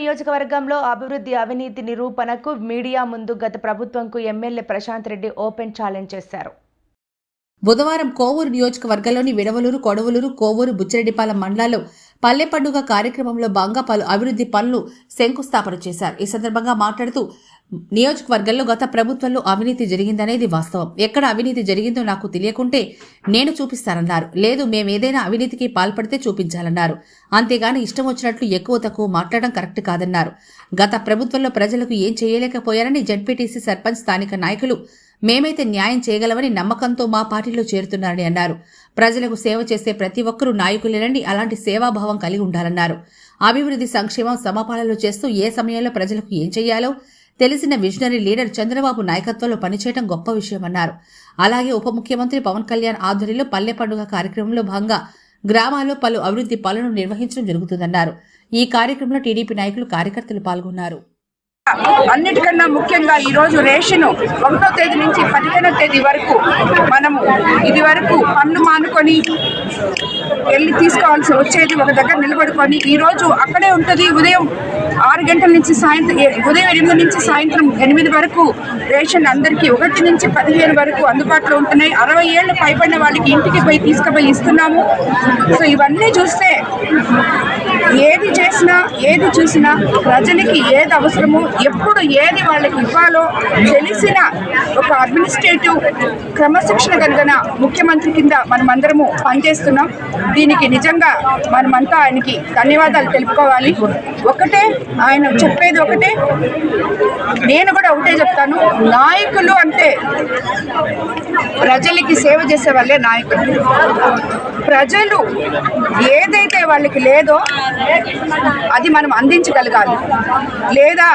నియోజకవర్గంలో అభివృద్ధి అవినీతి నిరూపణకు మీడియా ముందు గత ప్రభుత్వంకు MLA Prashanth Reddy open challenge చేశారు. బుధవారం కోవూరు నియోజకవర్గంలోని విడవలూరు కొడవలూరు కోవూరు బుచ్చిరెడ్డిపాలెం మండలాల్లో పల్లె పండుగ కార్యక్రమంలో భాగంగా పలు అభివృద్ధి పనులు శంకుస్థాపన చేశారు. ఈ సందర్భంగా మాట్లాడుతూ నియోజకవర్గంలో గత ప్రభుత్వంలో అవినీతి జరిగిందనేది వాస్తవం. ఎక్కడ అవినీతి జరిగిందో నాకు తెలియకుంటే నేను చూపిస్తానన్నారు. లేదు మేమేదైనా అవినీతికి పాల్పడితే చూపించాలన్నారు. అంతేగాని ఇష్టం వచ్చినట్లు ఎక్కువ తక్కువ మాట్లాడడం కరెక్ట్ కాదన్నారు. గత ప్రభుత్వంలో ప్రజలకు ఏం చేయలేకపోయారని జడ్పీటీసీ సర్పంచ్ స్థానిక నాయకులు మేమైతే న్యాయం చేయగలమని నమ్మకంతో మా పార్టీలో చేరుతున్నారని అన్నారు. ప్రజలకు సేవ చేసే ప్రతి ఒక్కరూ నాయకులేనండి అలాంటి సేవాభావం కలిగి ఉండాలన్నారు. అభివృద్ధి సంక్షేమం సమపాలనలు చేస్తూ ఏ సమయంలో ప్రజలకు ఏం చేయాలో తెలిసిన విజనరీ లీడర్ చంద్రబాబు నాయకత్వంలో పనిచేయడం గొప్ప విషయమన్నారు అలాగే ఉప ముఖ్యమంత్రి పవన్ కళ్యాణ్ ఆధ్వర్యంలో పల్లె పండుగ కార్యక్రమంలో భాగంగా గ్రామాల్లో పలు అభివృద్ధి పనులను నిర్వహించడం జరుగుతుందన్నారు. ఈ కార్యక్రమంలో టీడీపీ నాయకులు కార్యకర్తలు పాల్గొన్నారు. అన్నిటికన్నా ముఖ్యంగా ఈ రోజు రేషన్ ఒకటో తేదీ నుంచి పదిహేనో తేదీ వరకు మనము ఇది వరకు పన్ను మానుకొని వెళ్ళి తీసుకోవాల్సి వచ్చేది ఒక దగ్గర నిలబడుకొని ఈ రోజు అక్కడే ఉంటుంది. ఉదయం ఆరు గంటల నుంచి సాయంత్రం ఉదయం ఎనిమిది నుంచి సాయంత్రం ఎనిమిది వరకు రేషన్ అందరికీ ఒకటి నుంచి పదిహేను వరకు అందుబాటులో ఉంటున్నాయి. అరవై ఏళ్ళు పైబడిన వాళ్ళకి ఇంటికి పోయి తీసుకుపోయి ఇస్తున్నాము. సో ఇవన్నీ చూస్తే ఏది చేసినా ఏది చూసినా ప్రజలకి ఏది అవసరమో ఎప్పుడు ఏది వాళ్ళకి ఇవ్వాలో తెలిసిన ఒక అడ్మినిస్ట్రేటివ్ క్రమశిక్షణ కలిగిన ముఖ్యమంత్రి కింద మనమందరము పనిచేస్తున్నాం. దీనికి నిజంగా మనమంతా ఆయనకి ధన్యవాదాలు తెలుపుకోవాలి. ఒకటే ఆయన చెప్పేది ఒకటే. నేను కూడా ఒకటే చెప్తాను. నాయకులు అంటే ప్రజలకి సేవ చేసే వాళ్ళే నాయకులు. ప్రజలు ఏదైతే వాళ్ళకి లేదో అది మనం అందించగలగాలి. లేదా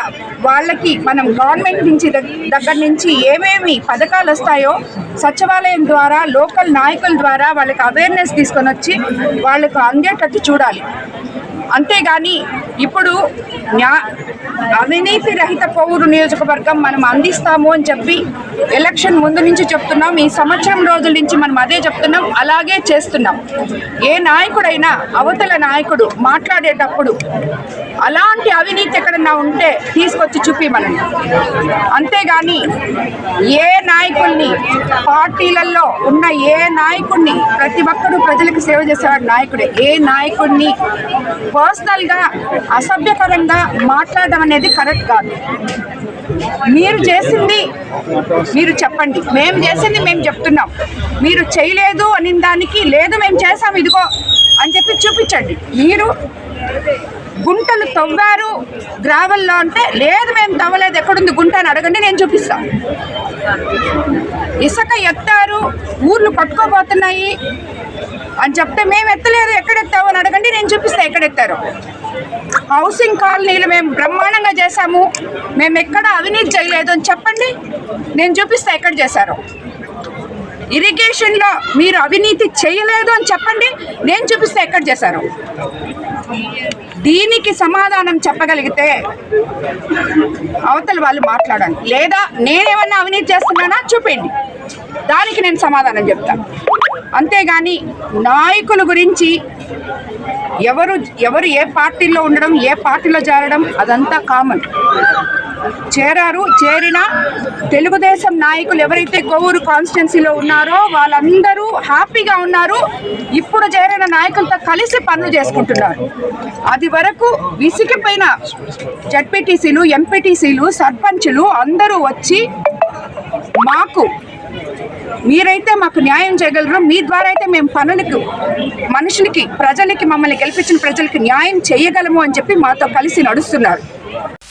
వాళ్ళకి మనం గవర్నమెంట్ నుంచి దగ్గర నుంచి ఏమేమి పథకాలు వస్తాయో సచివాలయం ద్వారా లోకల్ నాయకుల ద్వారా వాళ్ళకి అవేర్నెస్ తీసుకొని వచ్చి వాళ్ళకు అందేటట్టు చూడాలి. అంతేగాని ఇప్పుడు న్యా అవినీతి రహిత పౌరు నియోజకవర్గం మనం అందిస్తాము అని చెప్పి ఎలక్షన్ ముందు నుంచి చెప్తున్నాం. ఈ సంవత్సరం రోజుల నుంచి మనం అదే చెప్తున్నాం. అలాగే చేస్తున్నాం. ఏ నాయకుడైనా అవతల నాయకుడు మాట్లాడేటప్పుడు అలాంటి అవినీతి ఎక్కడన్నా ఉంటే తీసుకొచ్చి చూపిమనండి. అంతేగాని ఏ నాయకుల్ని పార్టీలలో ఉన్న ఏ నాయకుడిని ప్రతి ఒక్కరూ ప్రజలకు సేవ చేసేవాడు నాయకుడే. ఏ నాయకుడిని పర్సనల్గా అసభ్యకరంగా మాట్లాడడం అనేది కరెక్ట్ కాదు. మీరు చేసింది మీరు చెప్పండి. మేము చేసింది మేము చెప్తున్నాం. మీరు చేయలేదు అని దానికి లేదు మేము చేసాం ఇదిగో అని చెప్పి చూపించండి. మీరు గుంటలు తవ్వారు గ్రావెల్లో అంటే లేదు మేము తవ్వలేదు ఎక్కడుంది గుంట అని అడగండి నేను చూపిస్తాను ఇసుక ఎత్తారు ఊర్లు పట్టుకోబోతున్నాయి అని చెప్తే మేము ఎత్తలేదు ఎక్కడెత్తావు? అని అడగండి నేను చూపిస్తా ఎక్కడెత్తారు. హౌసింగ్ కాలనీలు మేము బ్రహ్మాండంగా చేశాము. మేము ఎక్కడ అవినీతి చేయలేదు అని చెప్పండి నేను చూపిస్తే ఎక్కడ చేశారు. ఇరిగేషన్లో మీరు అవినీతి చేయలేదు అని చెప్పండి. నేను చూపిస్తే ఎక్కడ చేశారు? దీనికి సమాధానం చెప్పగలిగితే అవతల వాళ్ళు మాట్లాడండి. లేదా నేనేమన్నా అవినీతి చేస్తున్నానా? చూపండి దానికి నేను సమాధానం చెప్తాను అంతేగాని నాయకుల గురించి ఎవరు ఎవరు ఏ పార్టీలో ఉండడం ఏ పార్టీలో చేరడం అదంతా కామన్ చేరారు చేరిన తెలుగుదేశం నాయకులు ఎవరైతే కొవ్వూరు కాన్స్టిట్యున్సీలో ఉన్నారో వాళ్ళందరూ హ్యాపీగా ఉన్నారు. ఇప్పుడు చేరిన నాయకులతో కలిసి పనులు చేసుకుంటున్నారు. అది వరకు విసిగిపోయిన జడ్పీటీసీలు ఎంపీటీసీలు సర్పంచులు అందరూ వచ్చి మాకు మీరైతే మాకు న్యాయం చేయగలరు. మీ ద్వారా అయితే మేము పనులకు మనుషులకి ప్రజలకి మమ్మల్ని గెలిపించిన ప్రజలకి న్యాయం చేయగలము అని చెప్పి మాతో కలిసి నడుస్తున్నారు.